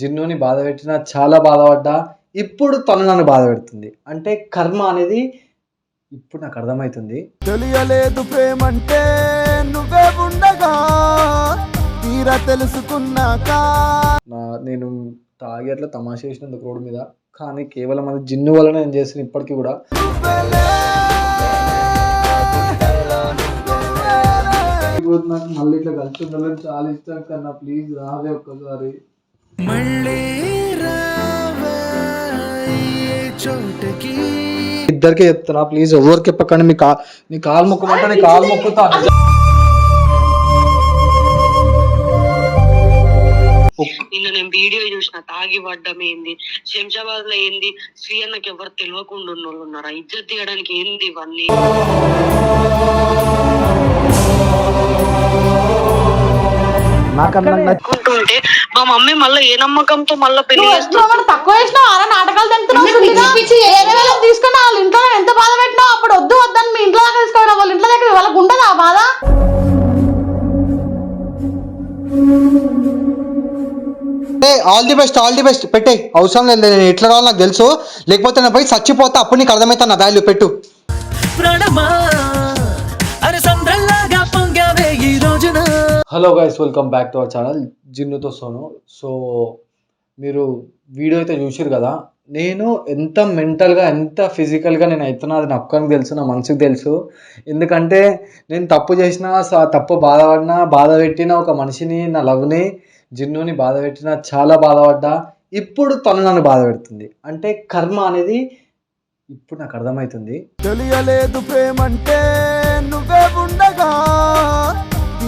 జిన్నుని బాధ పెట్టినా చాలా బాధపడ్డా ఇప్పుడు తను నన్ను బాధ పెడుతుంది. అంటే కర్మ అనేది ఇప్పుడు నాకు అర్థమవుతుంది. తెలియలేదు ప్రేమంటే నువ్వే ఉండగా తీరా తెలుసుకున్నాక. నేను తాగి అట్లా తమాషా చేసినందుకు రోడ్డు మీద కానీ కేవలం అది జిన్ను వలన నేను చేసిన ఇప్పటికీ కూడా. నాకు మళ్ళీ ఇట్లా కలిసి ఉండాలని చాలా ఇష్టం కన్నా ప్లీజ్ రావే ఒక్కసారి. ఇద్దరికే చెప్తున్నా ప్లీజ్ ఎవరికి చెప్పకండి మీ కా నీ కాలు మొక్కమంటే నీ కాలు మొక్కుతా. నిన్న నేను వీడియో చూసిన తాగి పడ్డం ఏంది? శంషాబాద్లో ఏంది? శ్రీ అన్నకి ఎవరు తెలియకుండా ఉన్న వాళ్ళు ఉన్నారా? ఇజ్జత్ తీయడానికి ఏంది ఇవన్నీ? అనుకుంటుంటే మా మమ్మీ మళ్ళీ ఏ నమ్మకంతో మళ్ళీ పెళ్ళి తక్కువ చేసినావు? అలా నాటకాలు తెంపుతున్నావు సునీత? వేరే వాళ్ళని తీసుకుని వాళ్ళ ఇంట్లో ఎంత బాధ పెట్టినావు? అప్పుడు వద్దు వద్దని మీ ఇంట్లో దాకా తీసుకురా వాళ్ళ ఇంట్లో దగ్గర వాళ్ళకి ఉండదా ఆ బాధ? All the best all the best పెట్టే అవసరం లేదు. నేను ఎట్లా రావాలో నాకు తెలుసు. లేకపోతే నేను పోయి చచ్చిపోతా అప్పుడు నీకు అర్థమవుతా నా వాల్యూ పెట్టు. ప్రాణమా hello guys welcome back to our channel జిన్నుతో Sonu so మీరు వీడియో అయితే చూసారు కదా నేను ఎంత మెంటల్గా ఎంత ఫిజికల్గా నేను అవుతున్నా అది నా ఒక్కరికి తెలుసు నా మనసుకు తెలుసు. ఎందుకంటే నేను తప్పు చేసిన స- తప్పు బాధపడినా బాధ పెట్టిన ఒక మనిషిని నా లవ్ని జిన్నుని బాధ పెట్టిన చాలా బాధపడ్డా. ఇప్పుడు తను నన్ను బాధ పెడుతుంది. అంటే కర్మ అనేది ఇప్పుడు నాకు అర్థమవుతుంది. తెలియలేదు ప్రేమంటే నువ్వే ఉండగా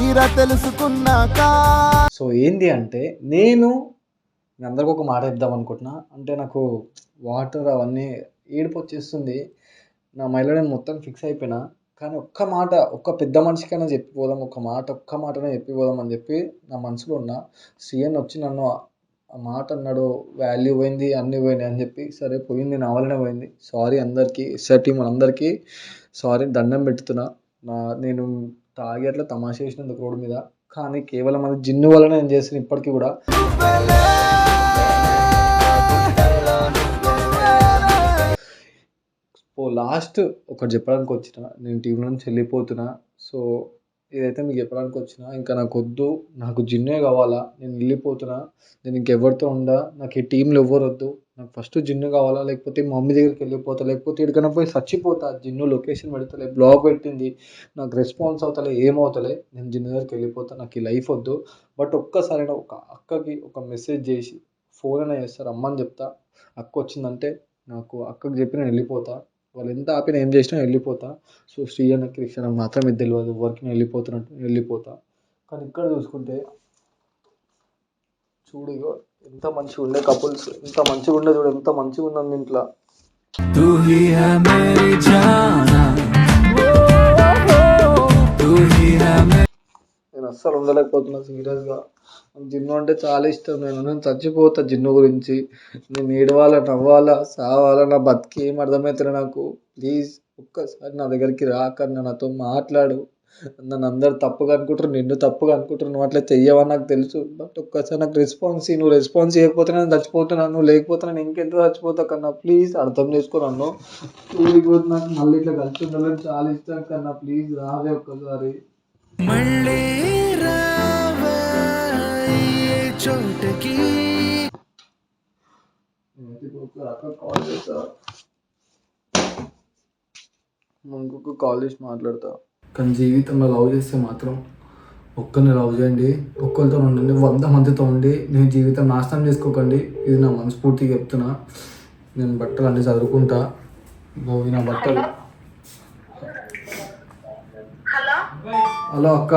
తీరా తెలుసుకున్నాక సో ఏంది అంటే నేను మీ అందరికి ఒక మాట చెప్దాం అనుకుంటున్నా. అంటే నాకు వాటర్ అవన్నీ ఏడుపు వచ్చేస్తుంది నా మైలో నేను మొత్తం ఫిక్స్ అయిపోయినా. కానీ ఒక్క మాట ఒక్క పెద్ద మనిషికైనా చెప్పిపోదాం ఒక్క మాట ఒక్క మాటనే చెప్పిపోదాం అని చెప్పి నా మనసులో ఉన్న సీఎన్ వచ్చి నన్ను ఆ మాట అన్నాడు వాల్యూ పోయింది అన్నీ పోయినాయి అని చెప్పి సరే పోయింది నా వల్లనే పోయింది. సారీ అందరికీ ఎస్ఆర్ టీం అందరికీ సారీ దండం పెడుతున్నా. నా నేను తాగి అట్లా తమాషా చేసినందుకు రోడ్డు మీద. కానీ కేవలం అది జిన్ను వలన నేను చేసిన ఇప్పటికీ కూడా. ఓ లాస్ట్ ఒకటి చెప్పడానికి వచ్చిన. నేను టీం నుంచి వెళ్ళిపోతున్నా. సో ఇదైతే మీకు చెప్పడానికి వచ్చిన ఇంకా నాకు వద్దు నాకు జిన్నే కావాలా నేను వెళ్ళిపోతున్నా. నేను ఇంకెవరితో ఉండా నాకు ఈ టీంలో ఎవ్వరు వద్దు నాకు ఫస్ట్ జిన్ను కావాలా? లేకపోతే మా మమ్మీ దగ్గరికి వెళ్ళిపోతా? లేకపోతే ఎక్కడికైనా పోయి చచ్చిపోతా? జిన్ను లొకేషన్ పెడతలే బ్లాగ్ పెట్టింది. నాకు రెస్పాన్స్ అవుతలే ఏమవుతలే నేను జిన్ను దగ్గరికి వెళ్ళిపోతా. నాకు ఈ లైఫ్ వద్దు. బట్ ఒక్కసారి ఒక అక్కకి ఒక మెసేజ్ చేసి ఫోన్ అయినా చేస్తారు అమ్మని చెప్తా. అక్క వచ్చిందంటే నాకు అక్కకి చెప్పి నేను వెళ్ళిపోతా. వాళ్ళు ఎంత ఆపినా ఏం చేసినా వెళ్ళిపోతా. సో శ్రీ అన్న క్రిక్షణ మాత్రమే తెలియదు. వర్క్ నేను వెళ్ళిపోతున్నట్టు వెళ్ళిపోతా. కానీ ఇక్కడ చూసుకుంటే చూడు ఇగో ఎంత మంచిగా ఉండే కపుల్స్ ఎంత మంచిగా ఉండే చూడు ఎంత మంచిగా ఉన్నాం దీంట్లో. నేను అస్సలు ఉండలేకపోతున్నా సీరియస్గా. జిన్ను అంటే చాలా ఇష్టం. నేను నేను చచ్చిపోతా జిన్ను గురించి. నేను ఏడవాలా నవ్వాలా సావాలా నా బతికి ఏం అర్థమవుతుంది నాకు. ప్లీజ్ ఒక్కసారి నా దగ్గరికి రాకన్నా నాతో మాట్లాడు. నన్ను అందరు తప్పుగా అనుకుంటారు నిన్ను తప్పుగా అనుకుంటారు నువ్వు అట్లా చెయ్యవని నాకు తెలుసు. బట్ ఒక్కసారి నాకు రెస్పాన్స్. నువ్వు రెస్పాన్స్ ఇవ్వకపోతే నేను చచ్చిపోతున్నాను నువ్వు లేకపోతే నేను ఇంకెంత చచ్చిపోతా కన్నా? ప్లీజ్ అర్థం చేసుకో నన్ను. చూడిపోతే నాకు మళ్ళీ ఇట్లా కలిసి ఉండాలని చాలా ఇష్టం కన్నా. ప్లీజ్ రావే ఒక్కసారి. మళ్ళీ చోటకి. కాల్ చేస్తా. ఇంకొక కాల్ చేసి మాట్లాడతా. కానీ జీవితంలో లవ్ చేస్తే మాత్రం ఒక్కరిని లవ్ చేయండి. ఒక్కరితో ఉండండి. వంద మందితో ఉండి నేను జీవితం నాశనం చేసుకోకండి. ఇది నా మనస్ఫూర్తిగా చెప్తున్నా. నేను బట్టలు అన్నీ చదువుకుంటా ఇవి నా బట్టలు. హలో. అక్క.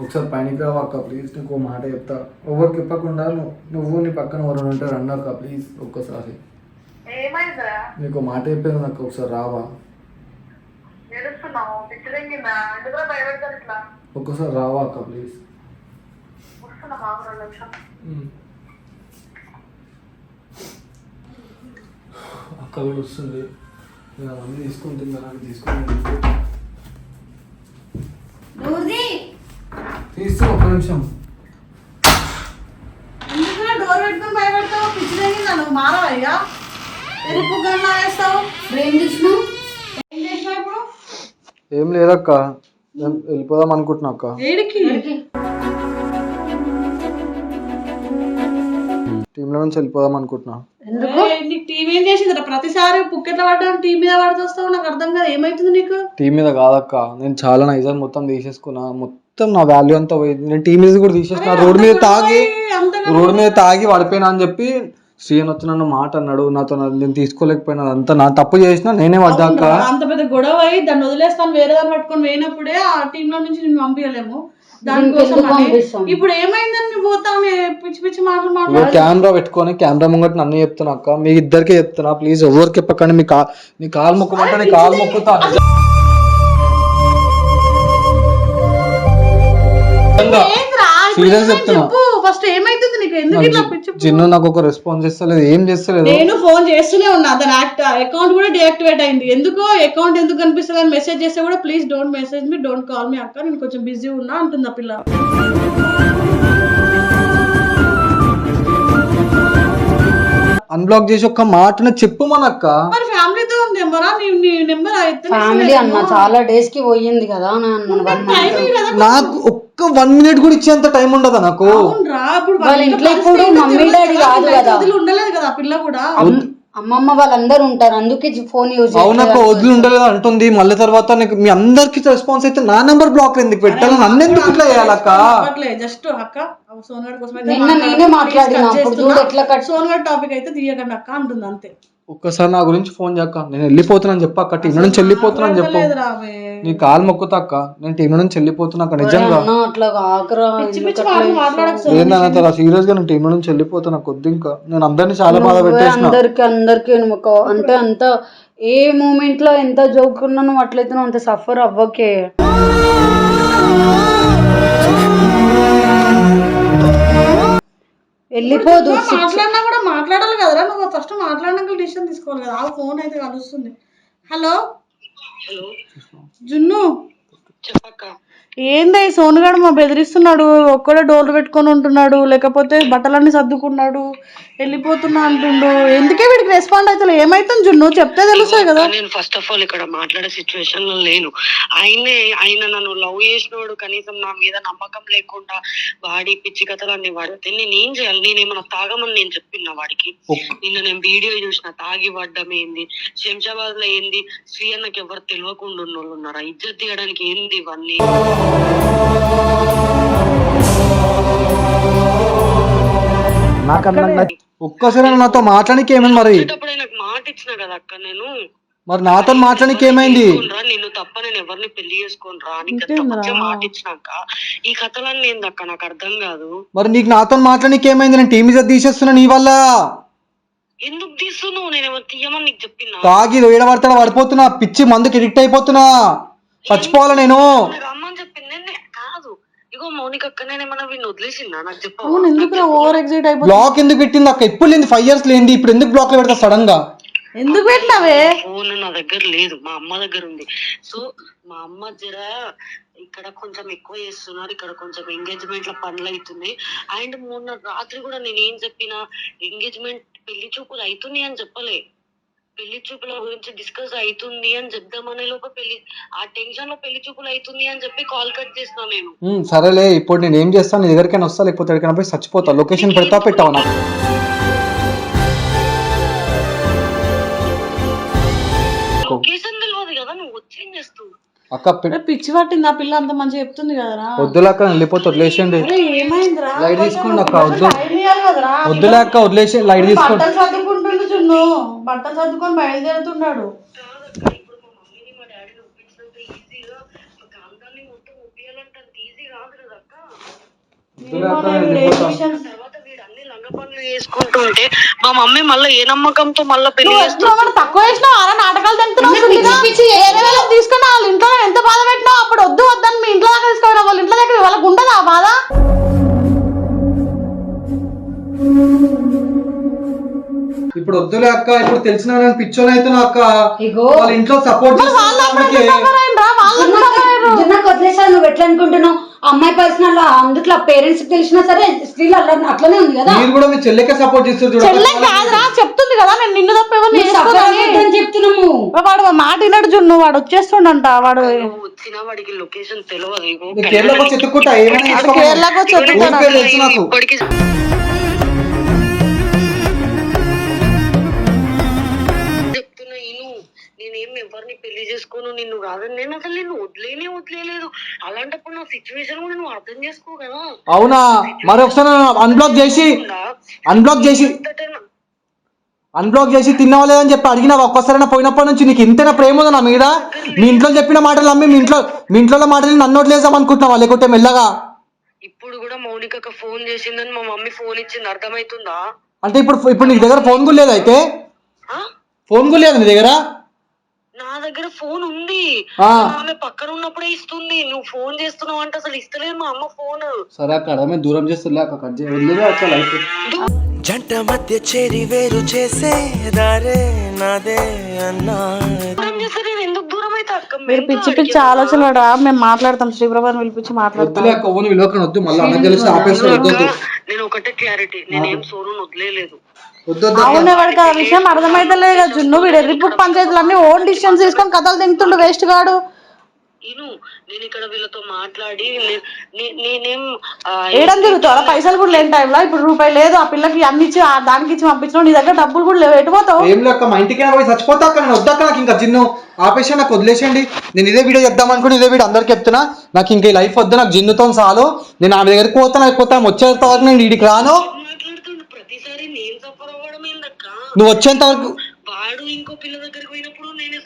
ఒకసారి పైనకి రావు అక్క ప్లీజ్ నీకు మాట చెప్తా. ఎవరికి చెప్పకుండా నువ్వు నీ పక్కన ఎవరైనా ఉంటే రండి అక్క ప్లీజ్ ఒక్కసారి. నీకు మాట చెప్పాను నాకు ఒకసారి రావా. ఒక్కసారి రావా అక్క ప్లీజ్ అక్క కూడా వస్తుంది. నేను అవన్నీ తీసుకుని తిన్నా తీసుకుని తీస్తూ ఒక నిమిషం. డోర్ పెట్టుకుని మారవయ్యా ఎరుపు గన్నా వేస్తావు బ్రెయిన్ ఏం లేదక్క. నేను వెళ్ళిపోదాం అనుకుంటున్నా అక్క. ఏడికి? టీంలో నుంచి వెళ్ళిపోదాం అనుకుంటున్నా. నీకు టీవీ ఏం చేసిందిరా? ప్రతిసారి పుక్కెట్ల పడ్డాను టీవీ మీద పడుతొస్తావు నాకు అర్థం కాదు. ఏమైతుంది నీకు? టీం మీద కాదక్క. నేను చాలా నైజాలు మొత్తం తీసేసుకున్నా. మొత్తం నా వాల్యూ అంతా పోయింది. నేను టీం మీద కూడా తీసేసిన రోడ్ మీద తాగి అంతగా రోడ్ మీద తాగి పడిపోయినా అని చెప్పి శ్రీయన్ వచ్చి నన్ను మాట అన్నాడు నాతో నేను తీసుకోలేకపోయినా అంతా నా తప్పు చేసిన నేనే పడ్డాక అంత పెద్ద గొడవ అయ్యి దాన్ని వదిలేస్తాను వేరే దాన్ని పట్టుకొని పోయినప్పుడే ఆ టీమ్లో నుంచి నేను పంపించలేము దానికోసం? ఇప్పుడు ఏమైందని నువ్వు పోతావు పిచ్చి పిచ్చి మాటలు మాట్లాడు కెమెరా పెట్టుకొని కెమెరా ముంగట నన్ను చెప్తున్నా అక్క. మీ ఇద్దరికే చెప్తున్నా ప్లీజ్ ఎవరికి చెప్పకండి మీ కా నీ కాలు మొక్కమంటే నీ కాలు మొక్కుతా. నిజంగా. చెప్తున్నా. చెప్పు. ఫస్ట్ ఏమైతుంది నీకు? ఎందుకు ఇట్లా పిచ్చి జిన్ను నాకు ఒక రెస్పాన్స్ ఇస్తలేదు ఏం చేస్తలేదు? నేను ఫోన్ చేస్తూనే ఉన్నా. దాని యాక్ట్ అకౌంట్ కూడా డియాక్టివేట్ అయింది. ఎందుకో అకౌంట్ ఎందుకు కనిపిస్తుంది అని మెసేజ్ చేస్తే కూడా please don't message me don't call me అక్క. నేను కొంచెం బిజీ ఉన్నా అంటుంది ఆ పిల్ల. అన్బ్లాక్ చేసి ఒక్క మాటనే చెప్పు మనక్క మరి ఫ్యామిలీతో ఉంది నెంబరా? నీ నీ నెంబర్? ఫ్యామిలీ అన్న చాలా డేస్కి పోయింది కదా అని అన్నాను వన్ మంత్ నాకు ఒక్క వన్ మినిట్ కూడా ఇచ్చేంత టైం ఉండదా నాకు? ఇప్పుడు వాళ్ళ ఇంట్లో ఇప్పుడు మమ్మీ డాడీ కదా, కాదు. ఉండలేదు కదా ఆ పిల్ల కూడా. అమ్మమ్మ వాళ్ళందరూ ఉంటారు అందుకే ఫోన్ యూజ్ అవునక్క వదిలి ఉండలేదు అంటుంది. మళ్ళీ తర్వాత నీకు మీ అందరికి రెస్పాన్స్ అయితే నా నెంబర్ బ్లాక్ ఎందుకు పెట్టాలి? నన్ను ఎందుకు ఇట్లా చేయాలక్క జస్ట్ అక్క? సోనగడ్ కోసం నిన్న నేనే మాట్లాడినా అప్పుడు చూడు ఎట్లా కట్ సోనగడ్ టాపిక్ అయితే తీయకండి అక్క అంటుంది అంతే. ఒక్కసారి నా గురించి ఫోన్ చేయక్క. నేను వెళ్ళిపోతున్నాను చెప్పు అక్క. టీం నుంచి వెళ్ళిపోతున్నాను చెప్పు. నీ కాలు మొక్కుతా అక్క. నేను టీం నుంచి వెళ్ళిపోతున్నా అక్క నిజంగా. ఏందన్న సీరియస్గా నేను టీం నుంచి వెళ్ళిపోతున్నా కొద్ది ఇంకా. నేను అందరినీ చాలా బాధ పెట్టేసిన. అందరికి అందరికి అంటే అంత ఏ మూమెంట్లో ఎంత జోకున్నా నువ్వు అట్లయితే నువ్వు అంత సఫర్ అవ్వకే. వెళ్ళిపోదు. మాట్లాడినా కూడా మాట్లాడాలి కదరా. నువ్వు ఫస్ట్ మాట్లాడినాక డిసిషన్ తీసుకోవాలి కదా. ఆ ఫోన్ అయితే కలుస్తుంది. హలో? హలో. జున్ను? చెప్పక్క. ఏంది ఈ సోనుగాడు మా బెదిరిస్తున్నాడు. ఒక్కడే డోర్లు పెట్టుకొని ఉంటున్నాడు. లేకపోతే బట్టలన్నీ సర్దుకున్నాడు. వెళ్ళిపోతున్నా అంటుండు ఎందుకే వీడికి రెస్పాండ్ అవుతలే? ఏమైతుంది జున్ను? చెప్తే తెలుస్తుంది కదా. నేను ఫస్ట్ ఆఫ్ ఆల్ ఇక్కడ మాట్లాడే సిచ్యువేషన్లో లేను. ఆయనే ఆయన నన్ను లవ్ చేసినోడు కనీసం నా మీద నమ్మకం లేకుండా వాడి పిచ్చి కథలు అన్ని వాడితే నేను ఏం చేయాలి? నేను ఏమైనా తాగమని నేను చెప్పిన వాడికి? నిన్న నేను వీడియో చూసిన తాగి పడ్డం ఏంది? శంషాబాద్లో ఏంది? శ్రీ అన్నకి ఎవరు తెలియకుండా ఉన్నోళ్ళు ఉన్నారా? ఇజ్జత్ తీయడానికి ఏంది ఇవన్నీ? నాకు ఒక్కసారి నాతో మాట్లాడానికి ఏమైంది మరి? ఆయనకు మాట ఇచ్చిన కదా అక్క నేను. మరి నాతో మాట్లాడానికి ఏమైంది? నిన్ను తప్ప నేను ఎవరిని పెళ్ళి చేసుకోనరా. నీకు అంత మంచిగా మాట ఇచ్చినాక ఈ కథలన్నీ ఏందక్క నాకు అర్థం కాదు. మరి నీకు నాతో మాట్లాడానికి ఏమైంది? నేను టీం మీద తీసేస్తున్నా నీ వల్ల. ఎందుకు తీస్తున్నావు? నేను ఎవరు తీయమని నీకు చెప్పినా? తాగి ఏడబడతాడు పడిపోతున్నా పిచ్చి మందుకి ఎడిక్ట్ అయిపోతున్నా. చచ్చిపోవాలా నేను నాకు అమ్మని చెప్పింది నేనే కాదు ఇగో మౌనిక అక్క నేను ఏమన్నా వీడిని వదిలేసిందా? నాకు చెప్పు. అవును ఎందుకు ఓవర్ ఎగ్జైట్ అయిపోతుంది? బ్లాక్ ఎందుకు పెట్టింది అక్క? ఎప్పుడు లేని ఫైవ్ ఇయర్స్ లేని ఇప్పుడు ఎందుకు బ్లాక్లో పెడతా సడన్గా? ఎందుకు పెట్టినావే? ఫోన్ నా దగ్గర లేదు. మా అమ్మ దగ్గర ఉంది. సో మా అమ్మ జర ఇక్కడ కొంచెం ఎక్కువ చేస్తున్నారు. ఇక్కడ కొంచెం ఎంగేజ్మెంట్లో పనులు అవుతుంది అండ్ మొన్న రాత్రి కూడా నేను ఏం చెప్పినా ఎంగేజ్మెంట్ పెళ్ళి చూపులు అవుతుంది అని చెప్పలే. పెళ్ళి చూపుల గురించి డిస్కస్ అవుతుంది అని చెప్దామనే లోపు పెళ్ళి ఆ టెన్షన్లో పెళ్ళి చూపులు అవుతుంది అని చెప్పి కాల్ కట్ చేసిన నేను ఉమ్, సరేలే ఇప్పుడు నేను ఏం చేస్తాను నీ దగ్గరికైనా వస్తా లేకపోతే ఎక్కడికైనా పోయి చచ్చిపోతా. లొకేషన్ పెడతా పెట్టావు నాకు? లొకేషన్ తెలియదు కదా నువ్వు వచ్చి చేస్తావు? అక్క పె- పిచ్చి పట్టింది ఆ పిల్ల అంత మంచిగా చెప్తుంది కదరా. వద్దులే అక్క వెళ్ళిపోతే వదిలేసేయండి. అరే ఏమైందిరా? లైట్ తీసుకోండి అక్క వద్దు. కదరా. వద్దులే అక్క వదిలేసి లైట్ తీసుకోండి. బట్టలు చున్ను బట్టలు సర్దుకొని బయలుదేరుతున్నాడు. ఇప్పుడు మా మమ్మీ మళ్ళీ ఏ నమ్మకంతో మళ్ళీ పెళ్ళి తక్కువ వేసినావు అలా నాటకాలు తింటున్నావు తీసుకొని వాళ్ళ ఇంట్లో ఎంత బాధ పెట్టినావు ఇప్పుడు వద్దులే అక్క ఇప్పుడు తెలిసిన నేను పిచ్చోని అవుతున్నా అక్క. ఇగో. వాళ్ళ ఇంట్లో సపోర్ట్. నాకు వదిలేసాను నువ్వు ఎట్లా అనుకుంటున్నావు అమ్మాయి పర్సనల్ అందుట్లో పేరెంట్స్ తెలిసినా సరే స్త్రీలు అట్లా అట్లనే ఉంది కదా. మీరు కూడా మీ చెల్లెకే సపోర్ట్ చేస్తారు చెప్తుంది కదా నేను నిన్ను తప్ప చెప్తున్నాము. వాడు మా మాట వినడు జున్ను వాడు వచ్చేస్తుండంట వాడు వాడికి లొకేషన్ తెలియదు కేరళకు చేసుకోమను. కేరళకు నేనేం ఎవరిని పెళ్ళి చేసుకోను నిన్ను కాదని నేను అసలు నిన్ను వదిలేనే వదిలేదు అలాంటప్పుడు నా సిచ్యువేషన్ కూడా నువ్వు అర్థం చేసుకో కదా. అవునా? మరి ఒకసారి అన్బ్లాక్ చేసి అన్బ్లాక్ చేసి అన్బ్లాక్ చేసి తిన్నావా లేదని చెప్పి అడిగినా ఒక్కసారైనా పోయినప్పటి నుంచి నీకు ఇంతైనా ప్రేమ ఉందా నా మీద? మీ ఇంట్లో చెప్పిన మాటలు నమ్మి మీ ఇంట్లో మీ ఇంట్లో మాటలు నన్ను వదిలేసాం అనుకుంటున్నావా లేకుంటే మెల్లగా? ఇప్పుడు కూడా మౌనికకు ఫోన్ చేసిందని మా మమ్మీ ఫోన్ ఇచ్చింది. అర్థమవుతుందా అంటే ఇప్పుడు ఇప్పుడు నీ దగ్గర ఫోన్ కూడా లేదు అయితే? ఫోన్ కూడా లేదు నీ దగ్గర? దగ్గర ఫోన్ ఉంది. ఆమె పక్కన ఉన్నప్పుడే ఇస్తుంది. నువ్వు ఫోన్ చేస్తున్నావు అంటే అసలు ఇస్తలేదు మా అమ్మ ఫోన్. సరే అక్కడ దూరం చేస్తులే కట్ చేయ. లైఫ్. జంట మధ్య చేరి వేరు చేసే దారే. నాదే అన్నా. దూరం చేస్తే నేను ఎందుకు దూరం అయితే అక్క? మీరు పిచ్చి పిచ్చి ఆలోచనడా మేము మాట్లాడతాం శ్రీప్రభాని పిలిపించి మాట్లాడతాం. వద్దులే వద్దు మళ్ళీ అన్న నేను ఒకటే క్లారిటీ నేనేం సోను వదిలేదు వద్దు వద్దు అవును వాడికి ఆ విషయం అర్థమైతలేదు కదా జున్ను వీడు ఎర్రిపుట్ పంచాయతీలు అన్ని ఓన్ డిసిషన్స్ తీసుకొని కథలు తింటుండు వేస్ట్ గాడు. ఇను నేను ఇక్కడ వీళ్ళతో మాట్లాడి నేనేం ఏడం తిరుగుతావు? పైసలు కూడా లేని టైంలో ఇప్పుడు రూపాయి లేదు ఆ పిల్లకి అన్ని ఇచ్చి దానికి ఇచ్చి పంపించిన నీ దగ్గర డబ్బులు కూడా లేవు. ఎటు పోతావు? ఏం లేక మా ఇంటికి పోయి చచ్చిపోతా అక్క నేను వద్దక్క నాకు ఇంకా జిన్ను ఆపేసి నాకు వదిలేసేయండి. నేను ఇదే వీడియో చెప్దాం అనుకుని ఇదే వీడియో అందరికి చెప్తున్నా. నాకు ఇంకా ఈ లైఫ్ వద్దు నాకు జిన్నుతో చాలు. నేను ఆమె దగ్గరికి పోతాను అయిపోతాను వచ్చేంత వరకు నేను వీడికి రాను. నువ్వు వచ్చేంత వరకు వాడు ఇంకో పిల్ల దగ్గరికి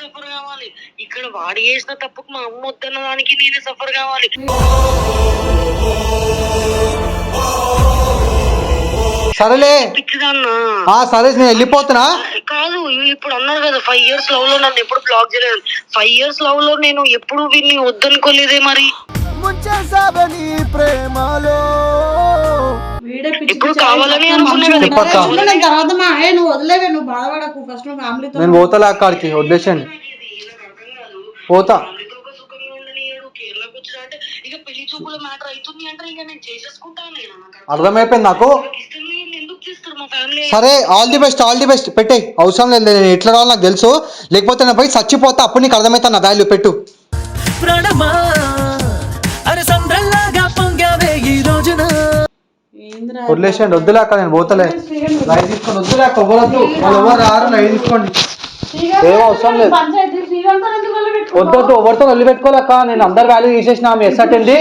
సఫర్ కావాలి. ఇక్కడ వాడు చేసిన తప్పుకు మా అమ్మ వద్దన్న దానికి నేనే సఫర్ కావాలి. సరేలే. పిచ్చిదన్నా. ఆ సరే నేను వెళ్ళిపోతున్నా. కాదు ఇప్పుడు అన్నారు కదా ఫైవ్ ఇయర్స్ లవ్లో నన్ను ఎప్పుడు బ్లాక్ చేయలేదు. ఫైవ్ ఇయర్స్ లవ్లో నేను ఎప్పుడు వీళ్ళని వద్దనుకోలేదే మరి? ముంచేసావని ప్రేమలో. ఇప్పుడు కావాలని నేను తర్వాత మా ఏ నువ్వు వదిలేవే నువ్వు బాధపడకు. ఫస్ట్ నువ్వు ఫ్యామిలీతో నేను పోతలే అక్కడికి కాదు పోతా. అర్థమైపోయింది నాకు? ఇష్టం లేదు ఎందుకు చేస్తారు మా ఫ్యామిలీ సరే all the best all the best పెట్టే అవసరం లేదు. నేను ఎట్లా రావాలో నాకు తెలుసు. లేకపోతే నేను పోయి చచ్చిపోతా. అప్పుడు నీకు అర్థమవుతా నా వాల్యూ పెట్టు. ప్రాణమా? ఏందిరా వదిలేసేయండి వద్దులే అక్క నేను పోతలే. లైట్ తీసుకొని వద్దులే అక్క ఎవరొద్దు వాళ్ళు ఎవరు రారు లైట్ తీసుకోండి. ఏం అవసరం లేదు. వెళ్ళి వద్దొద్దు ఎవరితో వదిలి పెట్టుకోలేక నేను అందరు వాల్యూ తీసేసిన ఆమె ఎస్ఆర్టీ అండి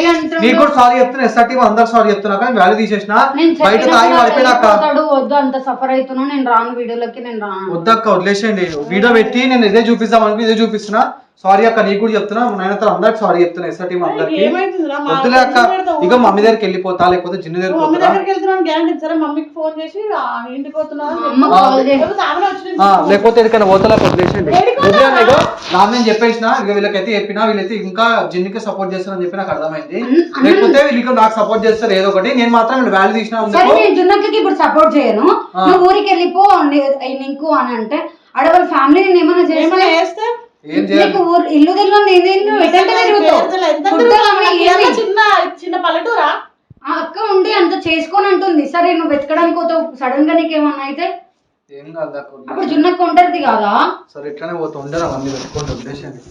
నీకు కూడా సారీ చెప్తున్నా ఎస్ఆర్టీ అందరు సారీ చెప్తున్నా కానీ వాల్యూ తీసేసిన బయట తాగి పడిపోయినాక వద్దు అంత సఫర్ అవుతున్నా నేను రాను వీడియోలకి నేను రాను. వద్దక్క వదిలేసేయండి. వీడియో పెట్టి నేను ఇదే చూపిస్తాం అనుకో ఇదే చూపిస్తున్నా. సారీ అక్క నీకు కూడా చెప్తున్నా. నాయనతో అందరికి సారీ చెప్తున్నా. ఎస్ఆర్టీ అందరికి. వద్దులే అక్క. ఇక మమ్మీ దగ్గరికి వెళ్ళిపోతా లేకపోతే జిన్ను దగ్గరికి మమ్మీ పోతా. దగ్గరికి వెళ్తున్నాను గ్యారంటీ సరే మమ్మీకి ఫోన్ చేసి ఆ, ఇంటికి పోతున్నాను అని అమ్మ చెప్పు. కాల్ చేసి లేకపోతే ఎక్కడికైనా పోతలే ఇగో నా నేను చెప్పేసిన ఇక వీళ్ళకైతే చెప్పినా వీళ్ళైతే ఇంకా జిన్నుకి సపోర్ట్ చేస్తారని చెప్పి నాకు అర్థమైంది. లేకపోతే వీళ్ళకి నాకు సపోర్ట్ చేస్తారు ఏదో ఒకటి. నేను మాత్రం వాల్యూ తీసిన సరే నేను జున్నకి ఇప్పుడు సపోర్ట్ చేయను. ఊరికి వెళ్ళిపో నీకు అని అంటే వాళ్ళ ఫ్యామిలీ నేను ఏమైనా ఏమైనా చేస్తే? నీకు ఇల్లు తెలియదు. నాకు చిన్న చిన్న పల్లెటూరా? ఆ అక్క ఉండి అంత చేసుకొని అంటుంది. సరే నువ్వు వెతకడానికి పోతావు. సడన్గా నీకేమన్నా అయితే? ఏం కాదు అప్పుడు జున్నకు కొంటది కాదా? సరే ఇట్లానే పోతా ఉండరా అన్ని పెట్టుకోండి వదిలేసేయండి